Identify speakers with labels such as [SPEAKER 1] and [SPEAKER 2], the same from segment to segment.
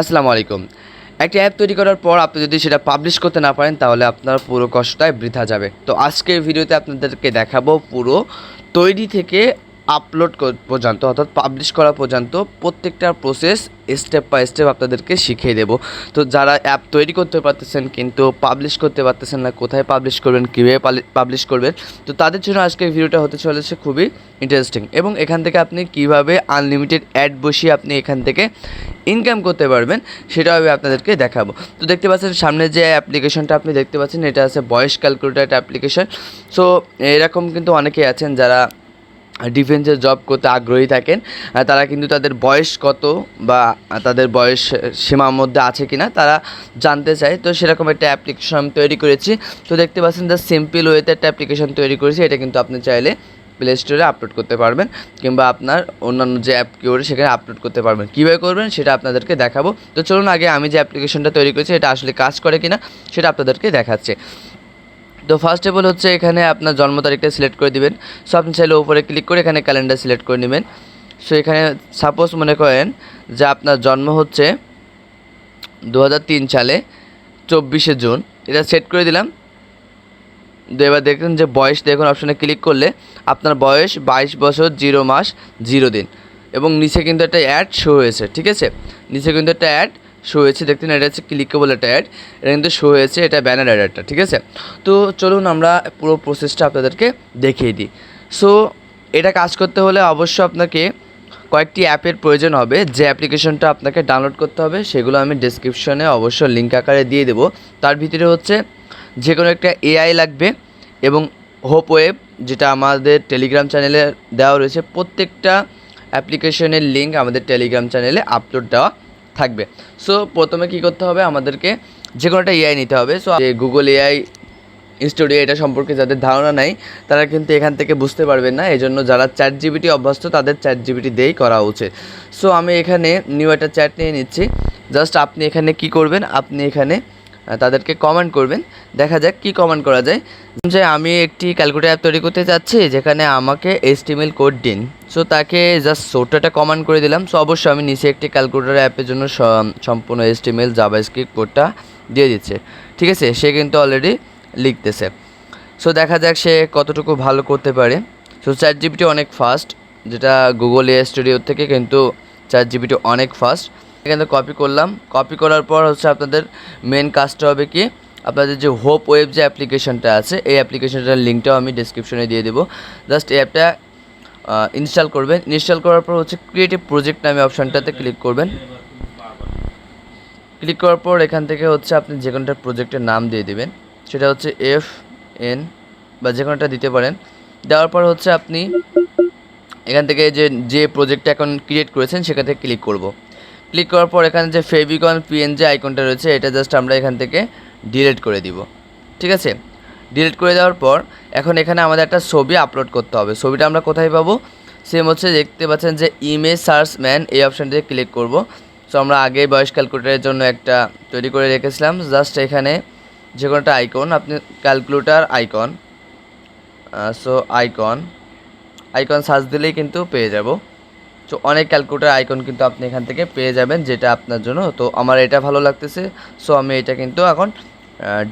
[SPEAKER 1] আসসালামু আলাইকুম। একটা অ্যাপ তৈরি করার পর আপনি যদি সেটা পাবলিশ করতে না পারেন, তাহলে আপনার পুরো কষ্টটাই বৃথা যাবে। তো আজকের ভিডিওতে আপনাদেরকে দেখাবো পুরো তৈরি থেকে আপলোড পর্যন্ত, অর্থাৎ পাবলিশ করা পর্যন্ত প্রত্যেকটা প্রসেস স্টেপ বাই স্টেপ আপনাদেরকে শিখিয়ে দেবো। তো যারা অ্যাপ তৈরি করতে পারতেছেন কিন্তু পাবলিশ করতে পারতেছেন না, কোথায় পাবলিশ করবেন, কীভাবে পাবলিশ করবেন, তো তাদের জন্য আজকের ভিডিওটা হতে চলেছে খুবই ইন্টারেস্টিং এবং এখান থেকে আপনি কীভাবে আনলিমিটেড অ্যাড বসিয়ে আপনি এখান থেকে ইনকাম করতে পারবেন, সেটাও আমি আপনাদেরকে দেখাবো। তো দেখতে পাচ্ছেন সামনে যে অ্যাপ্লিকেশনটা আপনি দেখতে পাচ্ছেন, এটা আছে বয়স ক্যালকুলেটার অ্যাপ্লিকেশন সো এরকম কিন্তু অনেকেই আছেন যারা ডিফেন্সের জব করতে আগ্রহী থাকেন তারা কিন্তু তাদের বয়স কত বা তাদের বয়স সীমার মধ্যে আছে কি না তারা জানতে চায়। তো সেরকম একটা অ্যাপ্লিকেশন তৈরি করেছি। তো দেখতে পাচ্ছেন দ্য সিম্পল ওয়েতে একটা অ্যাপ্লিকেশন তৈরি করেছি। এটা কিন্তু আপনি চাইলে প্লে স্টোরে আপলোড করতে পারবেন কিংবা আপনার অন্যান্য যে অ্যাপ কিওরে সেখানে আপলোড করতে পারবেন। কীভাবে করবেন সেটা আপনাদেরকে দেখাবো। তো চলুন আগে আমি যে অ্যাপ্লিকেশনটা তৈরি করেছি, এটা আসলে কাজ করে কিনা সেটা আপনাদেরকে দেখাচ্ছে। তো ফার্স্ট অফ অল হচ্ছে এখানে আপনার জন্ম তারিখটা সিলেক্ট করে দিবেন। সো আপনি চাইলে উপরে ক্লিক করে এখানে ক্যালেন্ডার সিলেক্ট করে নেবেন। সো এখানে সাপোজ মনে করেন যে আপনার জন্ম হচ্ছে দু হাজার তিন সালে চব্বিশে জুন। এটা সেট করে দিলাম। তো এবার দেখুন যে বয়স দেখুন অপশানে ক্লিক করলে আপনার বয়স বাইশ বছর জিরো মাস জিরো দিন। এবং নিচে কিন্তু একটা অ্যাড শো হয়েছে, ঠিক আছে? নিচে কিন্তু একটা অ্যাড শো হয়েছে দেখতেন এটা হচ্ছে ক্লিকেবল একটা অ্যাড এটা কিন্তু শো হয়েছে, এটা ব্যানার অ্যাড একটা ঠিক আছে? তো চলুন আমরা পুরো প্রসেসটা আপনাদেরকে দেখিয়ে দিই। সো এটা কাজ করতে হলে অবশ্যই আপনাকে কয়েকটি অ্যাপের প্রয়োজন হবে, যে অ্যাপ্লিকেশনটা আপনাকে ডাউনলোড করতে হবে, সেগুলো আমি ডিসক্রিপশনে অবশ্যই লিঙ্ক আকারে দিয়ে দেবো। তার ভিতরে হচ্ছে যে কোনো একটা এআই লাগবে এবং হোপ ওয়েব যেটা আমাদের টেলিগ্রাম চ্যানেলে দেওয়া রয়েছে, প্রত্যেকটা অ্যাপ্লিকেশনের লিঙ্ক আমাদের টেলিগ্রাম চ্যানেলে আপলোড দেওয়া থাকবে। সো প্রথমে কি করতে হবে? আমাদেরকে যে কোনো একটা এআই নিতে হবে। সো গুগল এআই স্টুডিও এটা সম্পর্কে যাদের ধারণা নাই, তারা কিন্তু এখান থেকে বুঝতে পারবেন না। এজন্য জন্য যারা চ্যাট জিবিটি অভ্যস্ত, তাদের চ্যাট জিবিটি দিয়েই করা উচিত। সো আমি এখানে নিউ একটা চ্যাট নিয়ে নিচ্ছি। জাস্ট আপনি এখানে কি করবেন? আপনি এখানে তাদেরকে কমেন্ট করবেন। দেখা যাক কি কমেন্ট করা যায়। যে আমি একটি ক্যালকুলেটর অ্যাপ তৈরি করতে চাচ্ছি, যেখানে আমাকে এস্টিমেল কোড দিন। সো তাকে জাস্ট ছোট্ট কমান্ড করে দিলাম। সো অবশ্যই আমি নিচে একটি ক্যালকুলেটর অ্যাপের জন্য সম্পূর্ণ এস্টিমেল জাভাস্ক্রিপ্ট কোডটা দিয়ে দিচ্ছে। ঠিক আছে? সে কিন্তু অলরেডি লিখতেছে। সো দেখা যাক সে কতটুকু ভালো করতে পারে। সো চ্যাট জিবিটি অনেক ফাস্ট যেটা গুগল এ স্টুডিও থেকে কিন্তু চ্যাট জিবিটি অনেক ফাস্ট এখানে কপি করলাম। কপি করার পর হচ্ছে আপনাদের মেন কাজটা হবে কি? আপনাদের যে হোপ ওয়েব যে অ্যাপ্লিকেশনটা আছে, এই অ্যাপ্লিকেশনটার লিঙ্কটাও আমি ডিসক্রিপশনে দিয়ে দেবো। জাস্ট এই অ্যাপটা ইনস্টল করবেন। ইনস্টল করার পর হচ্ছে ক্রিয়েটিভ প্রজেক্ট নামে অপশানটাতে ক্লিক করবেন। ক্লিক করার পর এখান থেকে হচ্ছে আপনি যে কোনোটা প্রজেক্টের নাম দিয়ে দেবেন। সেটা হচ্ছে এফ এন বা যে কোনোটা দিতে পারেন। দেওয়ার পর হচ্ছে আপনি এখান থেকে যে যে প্রজেক্টটা এখন ক্রিয়েট করেছেন, সেখান থেকে ক্লিক করব। ক্লিক করার পর এখানে যে ফেভিকন পিএনজি আইকনটা রয়েছে, এটা জাস্ট আমরা এখান থেকে ডিলিট করে দিব। ঠিক আছে? ডিলিট করে দেওয়ার পর এখন এখানে আমাদের একটা ছবি আপলোড করতে হবে। ছবিটা আমরা কোথায় পাবো? সেম হচ্ছে দেখতে পাচ্ছেন যে ইমেজ সার্চ ম্যান এই অপশানটিতে ক্লিক করব। সো আমরা আগে বয়স ক্যালকুলেটারের জন্য একটা তৈরি করে রেখেছিলাম। জাস্ট এখানে যে কোনো একটা আইকন আপনি calculator icon so icon icon search দিলেই কিন্তু পেয়ে যাব। তো অনেক ক্যালকুলেটার আইকন কিন্তু আপনি এখান থেকে পেয়ে যাবেন যেটা আপনার জন্য। তো আমার এটা ভালো লাগতেছে সো আমি এটা কিন্তু এখন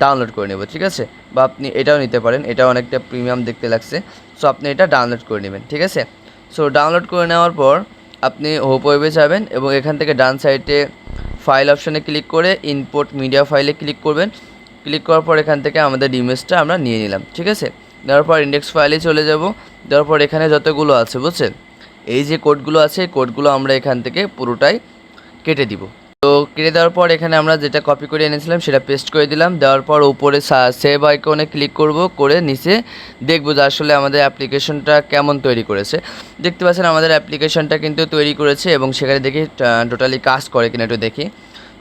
[SPEAKER 1] ডাউনলোড করে নেব, ঠিক আছে? বা আপনি এটাও নিতে পারেন, এটাও অনেকটা প্রিমিয়াম দেখতে লাগছে। সো আপনি এটা ডাউনলোড করে নেবেন, ঠিক আছে? সো ডাউনলোড করে নেওয়ার পর আপনি হোপ ওয়েবে যাবেন এবং এখান থেকে ডান সাইডে ফাইল অপশানে ক্লিক করে ইনপোর্ট মিডিয়া ফাইলে ক্লিক করবেন। ক্লিক করার পর এখান থেকে আমাদের ইমেজটা আমরা নিয়ে নিলাম, ঠিক আছে? দেওয়ার পর ইন্ডেক্স ফাইলে চলে যাব। দেওয়ার পর এখানে যতগুলো আছে, বুঝছেন? এই যে কোডগুলো আছে কোডগুলো আমরা এখান থেকে পুরোটাই কেটে দিব। তো কেটে দেওয়ার পর এখানে আমরা যেটা কপি করে এনেছিলাম, সেটা পেস্ট করে দিলাম। দেওয়ার পর উপরে সেভ আইকনে ক্লিক করব, করে নিচে দেখব যে আসলে আমাদের অ্যাপ্লিকেশনটা কেমন তৈরি করেছে। দেখতে পাচ্ছেন আমাদের অ্যাপ্লিকেশনটা কিন্তু তৈরি করেছে এবং সেখানে দেখি টোটালি কাজ করে কিনা একটু দেখি।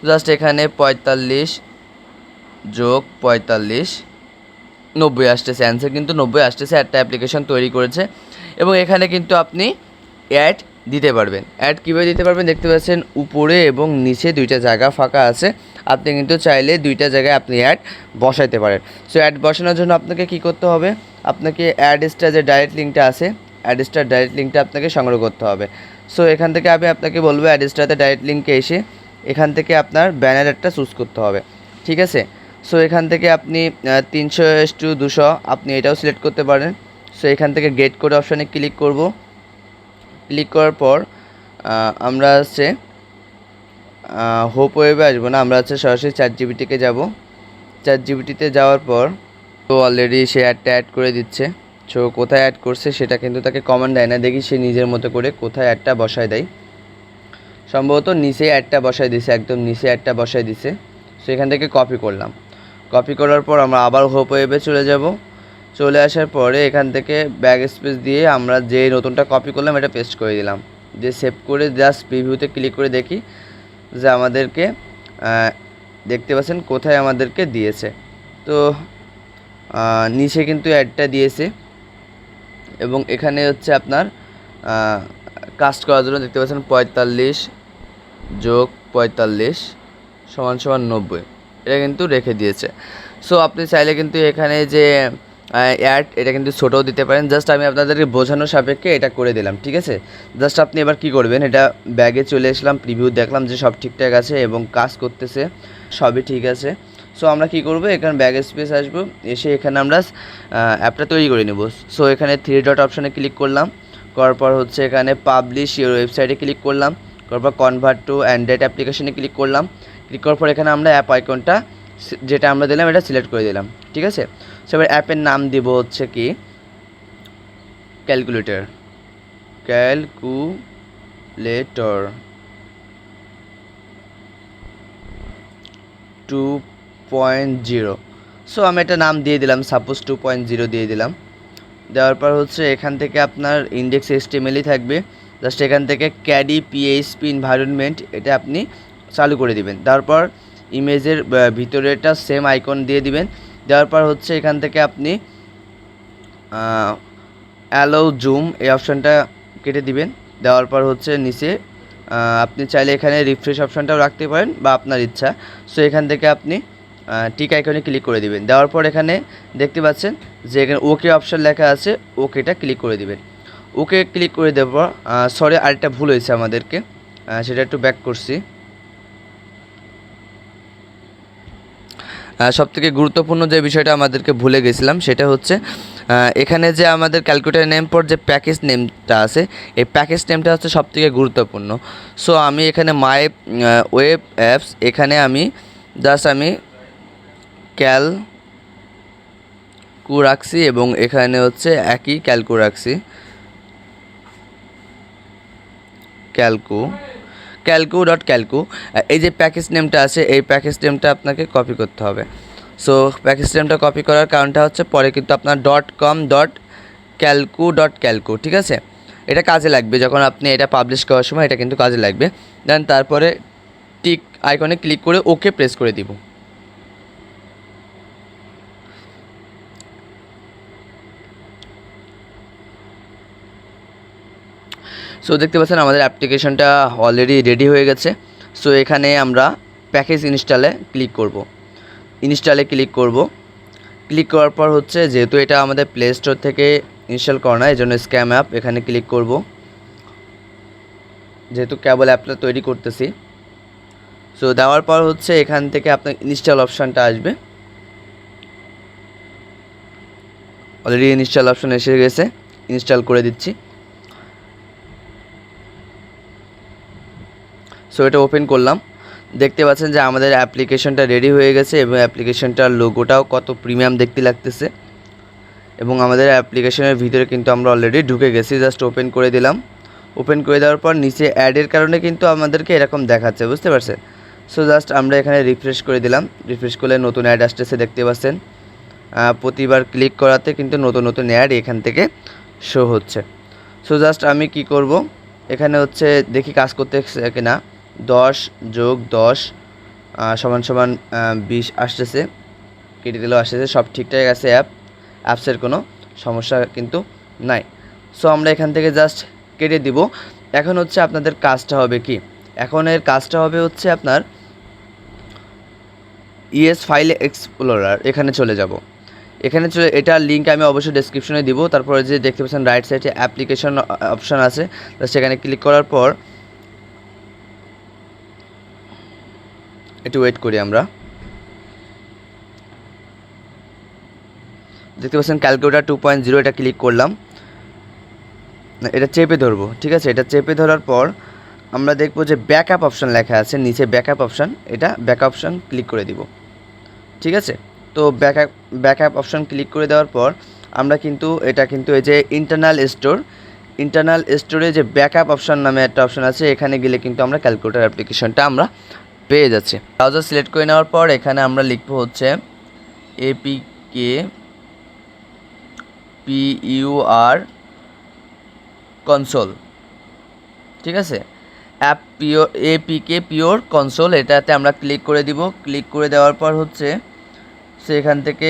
[SPEAKER 1] জাস্ট এখানে পঁয়তাল্লিশ যোগ পঁয়তাল্লিশ, নব্বই আসতেছে। অ্যান্সার কিন্তু নব্বই আসতেছে। একটা অ্যাপ্লিকেশন তৈরি করেছে। এবং এখানে কিন্তু আপনি অ্যাড দিতে পারবেন। অ্যাড কীভাবে দিতে পারবেন? দেখতে পাচ্ছেন উপরে এবং নিচে দুইটা জায়গা ফাঁকা আছে। আপনি কিন্তু চাইলে দুইটা জায়গায় আপনি অ্যাড বসাইতে পারেন। সো অ্যাড বসানোর জন্য আপনাকে কি করতে হবে? আপনাকে অ্যাডসটা যে ডাইরেক্ট লিঙ্কটা আছে অ্যাডসটার ডাইরেক্ট লিঙ্কটা আপনাকে সংগ্রহ করতে হবে। সো এখান থেকে আমি আপনাকে বলব অ্যাডসটাতে ডাইরেক্ট লিঙ্কে এসে এখান থেকে আপনার ব্যানার একটা চুজ করতে হবে। ঠিক আছে? সো এখান থেকে আপনি তিনশো এস টু দুশো, আপনি এটাও সিলেক্ট করতে পারেন। সো এখান থেকে গেট করে অপশানে ক্লিক করব। ক্লিক করার পর আমরা হচ্ছে হোপ ওয়েবে আসব না, আমরা হচ্ছে সরাসরি চার জিবিটিকে যাব। চার জিবিটিতে যাওয়ার পর, তো অলরেডি সে অ্যাডটা অ্যাড করে দিচ্ছে। সো কোথায় অ্যাড করছে সেটা কিন্তু তাকে কমান্ড দেয় না, দেখি সে নিজের মতো করে কোথায় অ্যাডটা বসায় দেয়। সম্ভবত নিচে অ্যাডটা বসায় দিছে, একদম নিচে অ্যাডটা বসায় দিছে। সো এখান থেকে কপি করলাম। কপি করার পর আমরা আবার হোপ ওয়েবে চলে যাব। চলে আসার পরে এখান থেকে ব্যাগ স্পেস দিয়ে আমরা যে নতুনটা কপি করলাম, এটা পেস্ট করে দিলাম। যে সেভ করে জাস্ট প্রিভিউতে ক্লিক করে দেখি যে আমাদেরকে দেখতে পাচ্ছেন কোথায় আমাদেরকে দিয়েছে। তো নিচে কিন্তু অ্যাডটা দিয়েছে। এবং এখানে হচ্ছে আপনার কাস্ট করার জন্য দেখতে পাচ্ছেন পঁয়তাল্লিশ যোগ পঁয়তাল্লিশ সমান সমান নব্বই। এটা কিন্তু রেখে দিয়েছে। সো আপনি চাইলে কিন্তু এখানে যে অ্যাড এটা কিন্তু ছোটও দিতে পারেন। জাস্ট আমি আপনাদেরকে বোঝানোর সাপেক্ষে এটা করে দিলাম, ঠিক আছে? জাস্ট আপনি এবার কি করবেন, এটা ব্যাগে চলে আসলাম প্রিভিউ দেখলাম যে সব ঠিকঠাক আছে এবং কাজ করতেছে, সবই ঠিক আছে। সো আমরা কি করব, এখানে ব্যাগ স্পেস আসব, এসে এখানে আমরা অ্যাপটা তৈরি করে নেব। সো এখানে থ্রি ডট অপশানে ক্লিক করলাম, করার পর হচ্ছে এখানে পাবলিশ ইউর ওয়েবসাইটে ক্লিক করলাম, করার পর কনভার্ট টু অ্যান্ড্রয়েড অ্যাপ্লিকেশনে ক্লিক করলাম ক্লিক করার পর এখানে আমরা অ্যাপ আইকনটা যেটা আমরা দিলাম, এটা সিলেক্ট করে দিলাম, ঠিক আছে? সো এবার অ্যাপের নাম দিব হচ্ছে কি? Calculator. Calculator. Two point zero. So আমি একটা নাম দিয়ে দিলাম, সাপোজ টু পয়েন্ট জিরো দিয়ে দিলাম। দেওয়ার পর হচ্ছে এখান থেকে আপনার ইন্ডেক্স এস্টিমেলই থাকবে। জাস্ট এখান থেকে ক্যাডি পিএইচপি এনভায়রনমেন্ট এটা আপনি চালু করে দিবেন। তারপর ইমেজের ভিতরে একটা সেম আইকন দিয়ে দিবেন। দেওয়ার পর হচ্ছে এখান থেকে আপনি অ্যালো জুম এই অপশানটা কেটে দিবেন। দেওয়ার পর হচ্ছে নিচে আপনি চাইলে এখানে রিফ্রেশ অপশানটাও রাখতে পারেন বা আপনার ইচ্ছা। সো এখান থেকে আপনি টিক আইকনে ক্লিক করে দিবেন। দেওয়ার পর এখানে দেখতে পাচ্ছেন যে এখানে ওকে অপশান লেখা আছে ওকেটা ক্লিক করে দিবেন। ওকে ক্লিক করে দেওয়ার পর সরি আরেকটা ভুল হয়েছে আমাদেরকে। সেটা একটু ব্যাক করছি। সব থেকে গুরুত্বপূর্ণ যে বিষয়টা আমাদেরকে ভুলে গেছিলাম, সেটা হচ্ছে এখানে যে আমাদের ক্যালকুলেটার নেম পর যে প্যাকেজ নেমটা আছে, এই প্যাকেজ নেমটা হচ্ছে সব থেকে গুরুত্বপূর্ণ। সো আমি এখানে মাই ওয়েব অ্যাপস এখানে আমি জাস্ট আমি ক্যাল কু রাখছি এবং এখানে হচ্ছে একই ক্যালকু রাখছি ক্যালকু ক্যালকু ডট ক্যালকু এই যে প্যাকেজ নেমটা আছে, এই প্যাকেজ নেমটা আপনাকে কপি করতে হবে। সো প্যাকেজ নেমটা কপি করার কারণটা হচ্ছে পরে কিন্তু আপনার dot com dot calcu dot calcu ঠিক আছে? এটা কাজে লাগবে, যখন আপনি এটা পাবলিশ করার সময় এটা কিন্তু কাজে লাগবে। দেন তারপরে টিক আইকনে ক্লিক করে ওকে প্রেস করে দিব। সো দেখতে পাচ্ছেন আমাদের অ্যাপ্লিকেশনটা অলরেডি রেডি হয়ে গেছে। সো এখানে আমরা প্যাকেজ ইনস্টলে ক্লিক করব। ইনস্টলে ক্লিক করব। ক্লিক করার পর হচ্ছে, যেহেতু এটা আমাদের প্লে স্টোর থেকে ইনস্টল করা না এই জন্য স্ক্যাম অ্যাপ এখানে ক্লিক করব। যেহেতু কেবল অ্যাপটা তৈরি করতেছি। সো দেওয়ার পর হচ্ছে, এখান থেকে আপনার ইনস্টল অপশানটা আসবে। অলরেডি ইনস্টল অপশান এসে গেছে। ইনস্টল করে দিচ্ছি। সো এটা ওপেন করলাম। দেখতে পাচ্ছেন যে আমাদের অ্যাপ্লিকেশনটা রেডি হয়ে গেছে এবং অ্যাপ্লিকেশনটার লোগোটাও কত প্রিমিয়াম দেখতে লাগতেছে। এবং আমাদের অ্যাপ্লিকেশনের ভিতরে কিন্তু আমরা অলরেডি ঢুকে গেছি জাস্ট ওপেন করে দিলাম। ওপেন করে দেওয়ার পর নিচে অ্যাডের কারণে কিন্তু আমাদেরকে এরকম দেখাচ্ছে, বুঝতে পারছেন? সো জাস্ট আমরা এখানে রিফ্রেশ করে দিলাম। রিফ্রেশ করলে নতুন অ্যাড আসতেছে, দেখতে পাচ্ছেন। প্রতিবার ক্লিক করাতে কিন্তু নতুন নতুন অ্যাড এখান থেকে শো হচ্ছে। সো জাস্ট আমি কি করব? এখানে হচ্ছে দেখি কাজ করতে কিনা। দশ যোগ দশ সমান সমান বিশ আসতেছে। কেটে দিলেও আসতেছে, সব ঠিকঠাক আছে অ্যাপ অ্যাপসের কোনো সমস্যা কিন্তু নাই। সো আমরা এখান থেকে জাস্ট কেটে দিব। এখন হচ্ছে আপনাদের কাজটা হবে কি? এখন এর কাজটা হবে হচ্ছে আপনার ইএস ফাইল এক্সপ্লোরার, এখানে চলে যাব। এখানে চলে এটার লিঙ্ক আমি অবশ্যই ডেসক্রিপশনে দিব। তারপরে যে দেখতে পাচ্ছেন রাইট সাইডে অ্যাপ্লিকেশন অপশান আছে। সেখানে ক্লিক করার পর একটু ওয়েট করি আমরা। দেখতে পাচ্ছেন ক্যালকুলেটার টু পয়েন্ট জিরো এটা ক্লিক করলাম। এটা চেপে ধরবো, ঠিক আছে? এটা চেপে ধরার পর আমরা দেখব যে ব্যাকআপ অপশান লেখা আছে, নিচে ব্যাকআপ অপশান এটা ব্যাক অপশান ক্লিক করে দিব। ঠিক আছে? তো ব্যাকআপ ব্যাকআপ অপশান ক্লিক করে দেওয়ার পর আমরা কিন্তু, এটা কিন্তু এই যে ইন্টারনাল স্টোর ইন্টারনাল স্টোরে যে ব্যাকআপ অপশান নামে একটা অপশান আছে, এখানে গেলে কিন্তু আমরা ক্যালকুলেটার অ্যাপ্লিকেশনটা আমরা পেয়ে যাচ্ছি। ব্রাউজার সিলেক্ট করে নেওয়ার পর এখানে আমরা লিখব হচ্ছে এপিকে পিইউআর কনসোল ঠিক আছে? App pure APK pure console এটাতে আমরা ক্লিক করে দিব। ক্লিক করে দেওয়ার পর হচ্ছে সেখান থেকে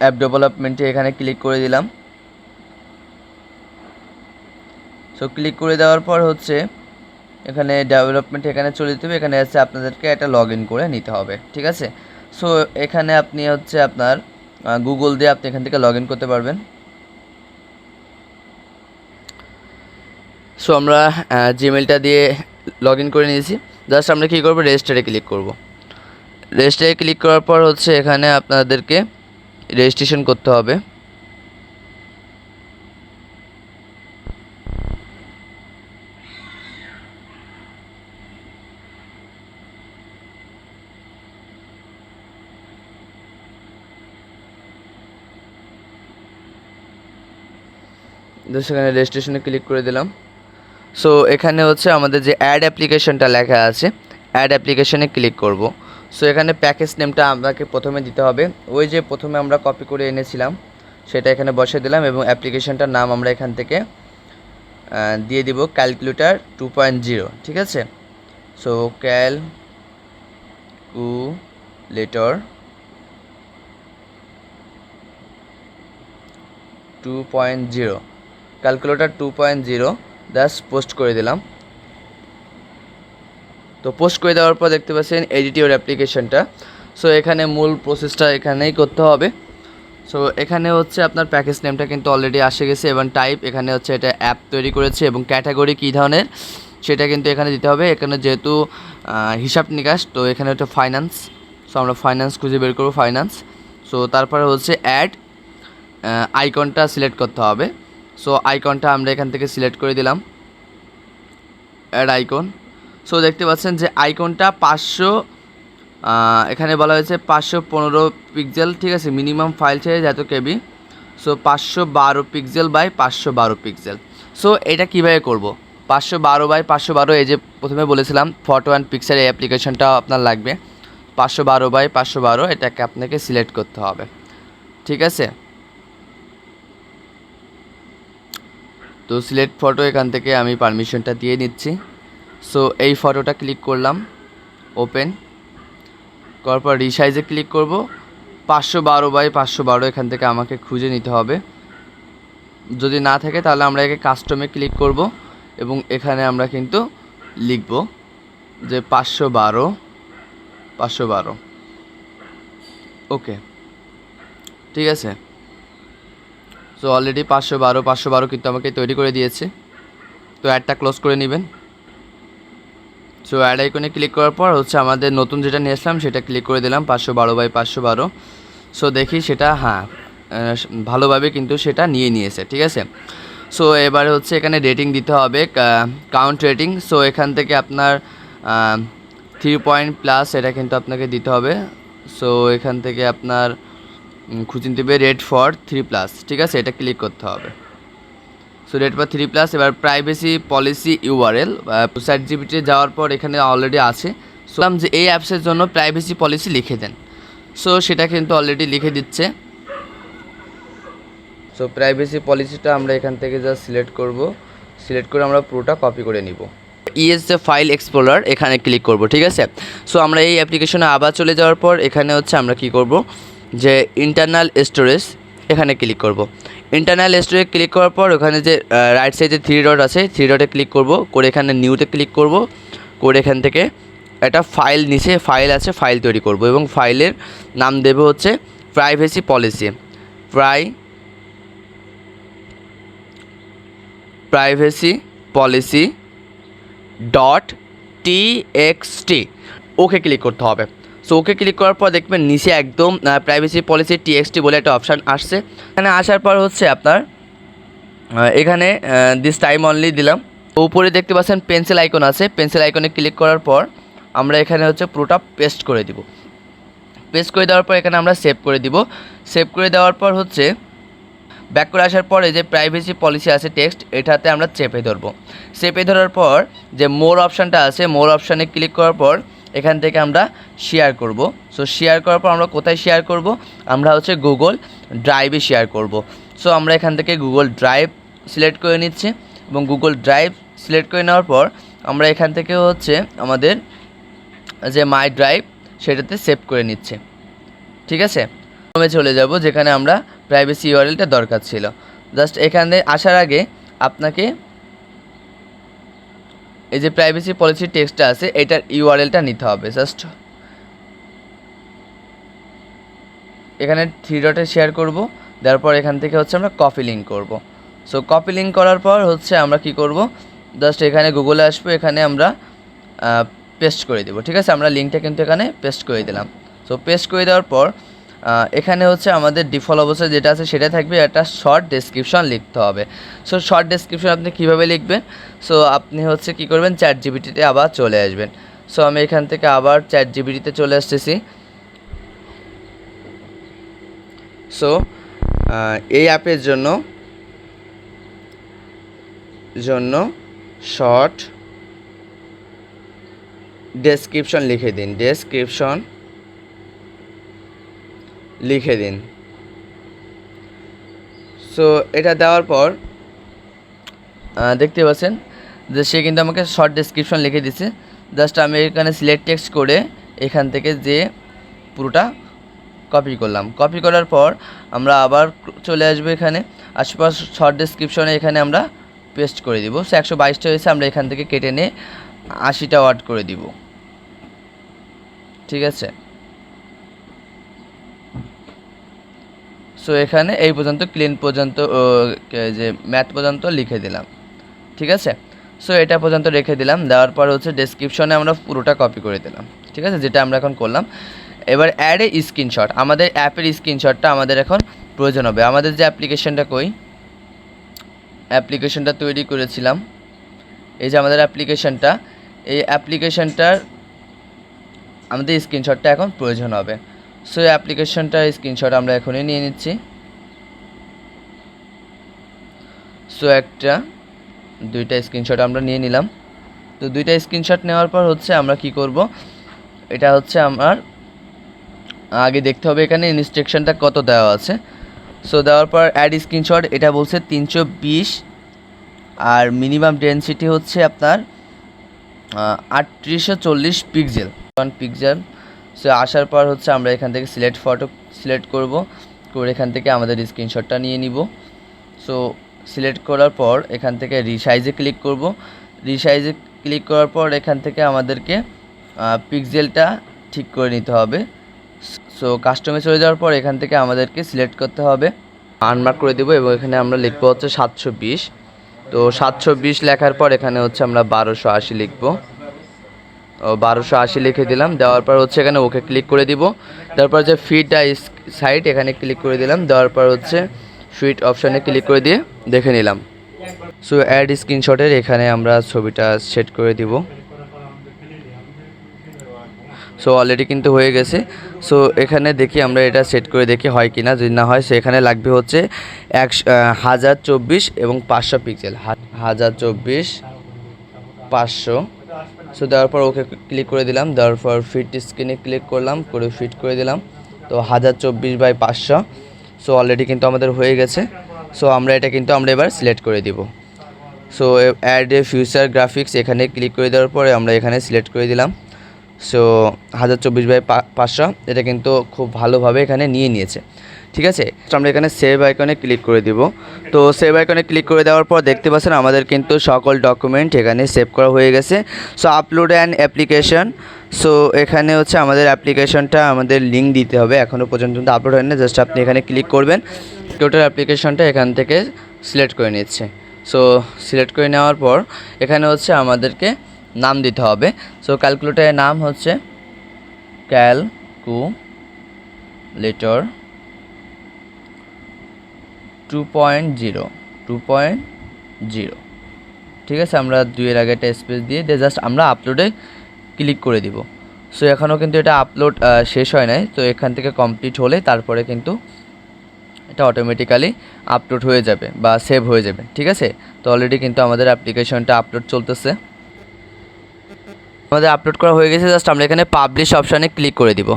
[SPEAKER 1] অ্যাপ ডেভেলপমেন্টে এখানে ক্লিক করে দিলাম। সো ক্লিক করে দেওয়ার পর হচ্ছে এখানে ডেভেলপমেন্ট এখানে চলে যেতে হবে, এখানে আছে আপনাদেরকে একটা লগ ইন করে নিতে হবে, ঠিক আছে? সো এখানে আপনি হচ্ছে আপনার গুগল দিয়ে আপনি এখান থেকে লগ ইন করতে পারবেন। সো আমরা জিমেলটা দিয়ে লগ ইন করে নিয়েছি। জাস্ট আমরা কী করব? রেজিস্টারে ক্লিক করব। রেজিস্টারে ক্লিক করার পর হচ্ছে এখানে আপনাদেরকে রেজিস্ট্রেশন করতে হবে। তো সেখানে রেজিস্ট্রেশনে ক্লিক করে দিলাম। সো এখানে হচ্ছে আমাদের যে অ্যাড অ্যাপ্লিকেশনটা লেখা আছে অ্যাড অ্যাপ্লিকেশনে ক্লিক করব। সো এখানে প্যাকেজ নেমটা আমাকে প্রথমে দিতে হবে। ওই যে প্রথমে আমরা কপি করে এনেছিলাম, সেটা এখানে বসে দিলাম এবং অ্যাপ্লিকেশনটার নাম আমরা এখান থেকে দিয়ে দিব ক্যালকুলেটার টু পয়েন্ট জিরো ঠিক আছে? So calculator two point zero calculator two point zero Das post করে দিলাম। তো পোস্ট করে দেওয়ার পর দেখতে পাচ্ছেন এডিট ইউর অ্যাপ্লিকেশনটা সো এখানে মূল প্রসেসটা এখানেই করতে হবে। সো এখানে হচ্ছে আপনার প্যাকেজ নেমটা কিন্তু অলরেডি আসে গেছে, এবং টাইপ এখানে হচ্ছে এটা অ্যাপ তৈরি করেছে, এবং ক্যাটাগরি কী ধরনের, সেটা কিন্তু এখানে দিতে হবে। এখানে যেহেতু হিসাব নিকাশ, তো এখানে হচ্ছে ফাইন্যান্স সো আমরা ফাইন্যান্স খুঁজে বের করব ফাইন্যান্স সো তারপরে হচ্ছে অ্যাড আইকনটা সিলেক্ট করতে হবে। সো আইকনটা আমরা এখান থেকে সিলেক্ট করে দিলাম। অ্যাড আইকন সো দেখতে পাচ্ছেন যে আইকনটা পাঁচশো এখানে বলা হয়েছে পাঁচশো পনেরো পিক্সেল ঠিক আছে? মিনিমাম ফাইল সাইজ এত কেবি সো পাঁচশো বারো পিক্সেল বাই পাঁচশো বারো পিক্সেল সো এটা কীভাবে করব? পাঁচশো বারো বাই পাঁচশো বারো, এই যে প্রথমে বলেছিলাম ফটো অ্যান্ড পিক্সেল এই অ্যাপ্লিকেশনটা আপনার লাগবে। পাঁচশো বারো বাই পাঁচশো বারো, এটাকে আপনাকে সিলেক্ট করতে হবে। ঠিক আছে? তো সিলেক্ট ফটো এখান থেকে আমি পারমিশনটা দিয়ে নিচ্ছি। সো এই ফটোটা ক্লিক করলাম ওপেন করার পর রিসাইজে ক্লিক করব। পাঁচশো বারো বাই পাঁচশো বারো এখান থেকে আমাকে খুঁজে নিতে হবে। যদি না থাকে তাহলে আমরা একে কাস্টমে ক্লিক করব এবং এখানে আমরা কিন্তু লিখব যে পাঁচশো বারো পাঁচশো বারো। ওকে ঠিক আছে? সো অলরেডি পাঁচশো বারো পাঁচশো বারো কিন্তু আমাকে তৈরি করে দিয়েছে। তো অ্যাডটা ক্লোজ করে নেবেন। সো অ্যাড আইকনে ক্লিক করার পর হচ্ছে আমাদের নতুন যেটা নিয়ে আসলাম, সেটা ক্লিক করে দিলাম পাঁচশো বারো বাই পাঁচশো বারো। সো দেখি সেটা হ্যাঁ ভালোভাবে কিন্তু সেটা নিয়ে নিয়েছে, ঠিক আছে? সো এবারে হচ্ছে এখানে রেটিং দিতে হবে কাউন্ট রেটিং সো এখান থেকে আপনার থ্রি পয়েন্ট প্লাস এটা কিন্তু আপনাকে দিতে হবে। সো এখান থেকে আপনার খুঁজে হবে রেড ফর থ্রি প্লাস ঠিক আছে? এটা ক্লিক করতে হবে। So red for three plus এবার প্রাইভেসি পলিসি ইউআরএল সাইট জিবিতে যাওয়ার পর এখানে অলরেডি আছে। সো যে এই অ্যাপসের জন্য প্রাইভেসি পলিসি লিখে দেন। সো সেটা কিন্তু অলরেডি লিখে দিচ্ছে। সো প্রাইভেসি পলিসিটা আমরা এখান থেকে জাস্ট সিলেক্ট করব। সিলেক্ট করে আমরা পুরোটা কপি করে নিব। ইএস যে ফাইল এক্সপ্লোরার এখানে ক্লিক করব, ঠিক আছে? সো আমরা এই অ্যাপ্লিকেশনে আবার চলে যাওয়ার পর এখানে হচ্ছে আমরা কি করব? যে ইন্টারনাল স্টোরেজ এখানে ক্লিক করব। ইন্টারনাল স্টোরেজ ক্লিক করার পর ওখানে যে রাইট সাইডে থ্রি ডট আছে থ্রি ডটে ক্লিক করব। করে এখানে নিউতে ক্লিক করব। করে এখান থেকে একটা ফাইল নিচে ফাইল আছে ফাইল তৈরি করব এবং ফাইলের নাম দেবে হচ্ছে privacy policy pri privacy policy dot T X T okay click করতে হবে। সো ওকে ক্লিক করার পর দেখবেন নিচে একদম প্রাইভেসি পলিসি টিএক্সটি বলে একটা অপশান আসছে। এখানে আসার পর হচ্ছে আপনার এখানে দিস টাইম অনলি দিলাম। উপরে দেখতে পাচ্ছেন পেন্সিল আইকন আছে। পেন্সিল আইকনে ক্লিক করার পর আমরা এখানে হচ্ছে পুরোটা পেস্ট করে দিব। পেস্ট করে দেওয়ার পর এখানে আমরা সেভ করে দিব। সেভ করে দেওয়ার পর হচ্ছে ব্যাক করে আসার পরে যে প্রাইভেসি পলিসি আছে টেক্সট এটাতে আমরা চেপে ধরবো। চেপে ধরার পর যে মোর অপশানটা আছে মোর অপশানে ক্লিক করার পর এখান থেকে আমরা শেয়ার করব। সো শেয়ার করার পর আমরা কোথায় শেয়ার করব? আমরা হচ্ছে গুগল ড্রাইভে শেয়ার করব। সো আমরা এখান থেকে গুগল ড্রাইভ সিলেক্ট করে নিচ্ছি এবং গুগল ড্রাইভ সিলেক্ট করে নেওয়ার পর আমরা এখান থেকে হচ্ছে আমাদের যে মাই ড্রাইভ সেটাতে সেভ করে নিচ্ছে। ঠিক আছে? প্রথমে চলে যাব যেখানে আমরা প্রাইভেসি ইউআরএলটা দরকার ছিল। জাস্ট এখানে আসার আগে আপনাকে এই যে প্রাইভেসি পলিসি টেক্সটটা আছে, এটার ইউআরএলটা নিতে হবে জাস্ট এখানে থ্রি ডটে শেয়ার করব দেওয়ার পর এখান থেকে হচ্ছে আমরা কপি লিঙ্ক করব। সো কপি লিঙ্ক করার পর হচ্ছে আমরা কি করব? জাস্ট এখানে গুগলে আসব, এখানে আমরা পেস্ট করে দেবো, ঠিক আছে? আমরা লিঙ্কটা কিন্তু এখানে পেস্ট করে দিলাম। সো পেস্ট করে দেওয়ার পর এখানে হচ্ছে আমাদের ডিফল্ট অবস্থায় যেটা আছে সেটা থাকবে, একটা শর্ট ডেসক্রিপশন লিখতে হবে। সো শর্ট ডেসক্রিপশন আপনি কীভাবে লিখবেন? সো আপনি হচ্ছে কি করবেন? চ্যাট জিবিটিতে আবার চলে আসবেন। সো আমি এখান থেকে আবার চ্যাট জিবিটিতে চলে আসতেছি। সো এই অ্যাপের জন্য জন্য শর্ট ডেসক্রিপশন লিখে দিন। ডেসক্রিপশন লিখে দিন। সো এটা দেওয়ার পর দেখতে পাচ্ছেন যে সে কিন্তু আমাকে শর্ট ডেসক্রিপশন লিখে দিছে। জাস্ট আমি এখানে সিলেক্ট টেক্সট করে এখান থেকে যে পুরোটা কপি করলাম। কপি করার পর আমরা আবার চলে আসব এখানে। আশপাশ শর্ট ডেসক্রিপশনে এখানে আমরা পেস্ট করে দিব। সো একশো বাইশটা হয়েছে, আমরা এখান থেকে কেটে নিয়ে আশিটা ওয়ার্ড করে দিব। ঠিক আছে? সো এখানে এই পর্যন্ত ক্লিন পর্যন্ত যে ম্যাথ পর্যন্ত লিখে দিলাম। ঠিক আছে? সো এটা পর্যন্ত রেখে দিলাম। দেওয়ার পর হচ্ছে ডেসক্রিপশনে আমরা পুরোটা কপি করে দিলাম। ঠিক আছে? যেটা আমরা এখন করলাম। এবার অ্যাড এ স্ক্রিনশট আমাদের অ্যাপের স্ক্রিনশটটা আমাদের এখন প্রয়োজন হবে। আমাদের যে অ্যাপ্লিকেশনটা কই? অ্যাপ্লিকেশনটা তৈরি করেছিলাম। এই যে আমাদের অ্যাপ্লিকেশনটা এই অ্যাপ্লিকেশনটার আমাদের স্ক্রিনশটটা এখন প্রয়োজন হবে। সো এই অ্যাপ্লিকেশনটার স্ক্রিনশট আমরা এখনই নিয়ে নিচ্ছি। সো একটা, দুইটা স্ক্রিনশট আমরা নিয়ে নিলাম। তো দুইটা স্ক্রিনশট নেওয়ার পর হচ্ছে আমরা কি করব? এটা হচ্ছে আমার, আগে দেখতে হবে এখানে ইনস্ট্রাকশনটা কত দেওয়া আছে। সো দেওয়ার পর অ্যাড স্ক্রিনশট এটা বলছে তিনশো বিশ, আর মিনিমাম ডেনসিটি হচ্ছে আপনার আটত্রিশশো চল্লিশ পিক্সেল ওয়ান পিক্সেল সো আসার পর হচ্ছে আমরা এখান থেকে সিলেক্ট ফটো সিলেক্ট করব। করে এখান থেকে আমাদের স্ক্রিনশটটা নিয়ে নিব। সো সিলেক্ট করার পর এখান থেকে রিসাইজে ক্লিক করব। রিসাইজে ক্লিক করার পর এখান থেকে আমাদেরকে পিক্সেলটা ঠিক করে নিতে হবে। সো কাস্টমে চলে যাওয়ার পর এখান থেকে আমাদেরকে সিলেক্ট করতে হবে। আনমার্ক করে দেবো এবং এখানে আমরা লিখব হচ্ছে সাতশো বিশ। তো সাতশো বিশ লেখার পর এখানে হচ্ছে আমরা বারোশো আশি লিখব। বারোশো আশি লিখে দিলাম। দেওয়ার পর হচ্ছে এখানে ওকে ক্লিক করে দিব। তারপর যে ফিট সাইট এখানে ক্লিক করে দিলাম। দেওয়ার পর হচ্ছে ফিট অপশানে ক্লিক করে দিয়ে দেখে নিলাম। সো অ্যাড স্ক্রিনশটের এখানে আমরা ছবিটা সেট করে দিব। সো অলরেডি কিন্তু হয়ে গেছে। সো এখানে দেখি আমরা এটা সেট করে দেখি হয় কি না যদি না হয় সেখানে লাগবে হচ্ছে একশো হাজার চব্বিশ এবং পাঁচশো পিক্সেল হাজার চব্বিশ, পাঁচশো। সো দেওয়ার পর ওকে ক্লিক করে দিলাম। দেওয়ার পর ফিট স্ক্রিনে ক্লিক করলাম, করে ফিট করে দিলাম। তো হাজার চব্বিশ বাই পাঁচশো। সো অলরেডি কিন্তু আমাদের হয়ে গেছে। সো আমরা এটা কিন্তু আমরা এবার সিলেক্ট করে দিব। So add a feature graphics এখানে ক্লিক করে দেওয়ার পরে আমরা এখানে সিলেক্ট করে দিলাম। সো হাজার চব্বিশ বাই পাঁচশো। এটা কিন্তু খুব ভালোভাবে এখানে নিয়ে নিয়েছে। ঠিক আছে? তো আমরা এখানে সেভ আইকনে ক্লিক করে দিব। তো সেভ আইকনে ক্লিক করে দেওয়ার পর দেখতে পাচ্ছেন আমাদের কিন্তু সকল ডকুমেন্ট এখানে সেভ করা হয়ে গেছে। So upload and application so এখানে হচ্ছে আমাদের অ্যাপ্লিকেশনটা আমাদের লিঙ্ক দিতে হবে। এখনও পর্যন্ত আপলোড হয় না জাস্ট আপনি এখানে ক্লিক করবেন। টোটাল অ্যাপ্লিকেশনটা এখান থেকে সিলেক্ট করে নিচ্ছে। সো সিলেক্ট করে নেওয়ার পর এখানে হচ্ছে আমাদেরকে নাম দিতে হবে। সো ক্যালকুলেটরের নাম হচ্ছে calculator two point zero two point zero ঠিক আছে, আমরা দুইয়ের আগে একটা স্পেস দিয়ে দিয়ে জাস্ট আমরা আপলোডে ক্লিক করে দিব। সো এখনও কিন্তু এটা আপলোড শেষ হয় নাই। তো এখান থেকে কমপ্লিট হলে তারপরে কিন্তু এটা অটোমেটিক্যালি আপলোড হয়ে যাবে বা সেভ হয়ে যাবে। ঠিক আছে? তো অলরেডি কিন্তু আমাদের অ্যাপ্লিকেশনটা আপলোড চলতেছে। আমাদের আপলোড করা হয়ে গেছে জাস্ট আমরা এখানে পাবলিশ অপশানে ক্লিক করে দিব।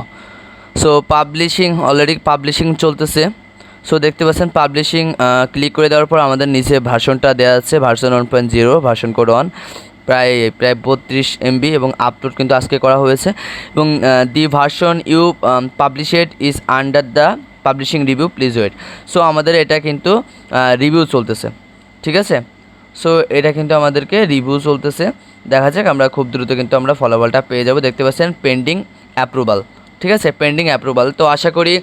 [SPEAKER 1] সো পাবলিশিং অলরেডি পাবলিশিং চলতেছে। সো দেখতে পাচ্ছেন পাবলিশিং ক্লিক করে দেওয়ার পর আমাদের নিচে ভার্সনটা দেওয়া আছে version one point zero version code one প্রায় প্রায় বত্রিশ এমবি এবং আপলোড কিন্তু আজকে করা হয়েছে। এবং the version you published is under the publishing review please wait so আমাদের এটা কিন্তু রিভিউ চলতেছে, ঠিক আছে? সো এটা কিন্তু আমাদেরকে রিভিউ চলতেছে। দেখা যাক, আমরা খুব দ্রুত কিন্তু আমরা ফলাফলটা পেয়ে যাব। দেখতে পাচ্ছেন পেন্ডিং অ্যাপ্রুভাল ঠিক আছে পেন্ডিং অ্যাপ্রুভাল তো আশা করি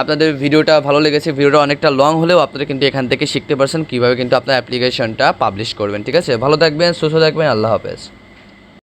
[SPEAKER 1] আপনাদের ভিডিওটা ভালো লেগেছে। ভিডিওটা অনেকটা লং হলেও আপনারা কিন্তু এখান থেকে শিখতে পারছেন কীভাবে কিন্তু আপনার অ্যাপ্লিকেশনটা পাবলিশ করবেন, ঠিক আছে? ভালো থাকবেন, সুস্থ থাকবেন, আল্লাহ হাফেজ।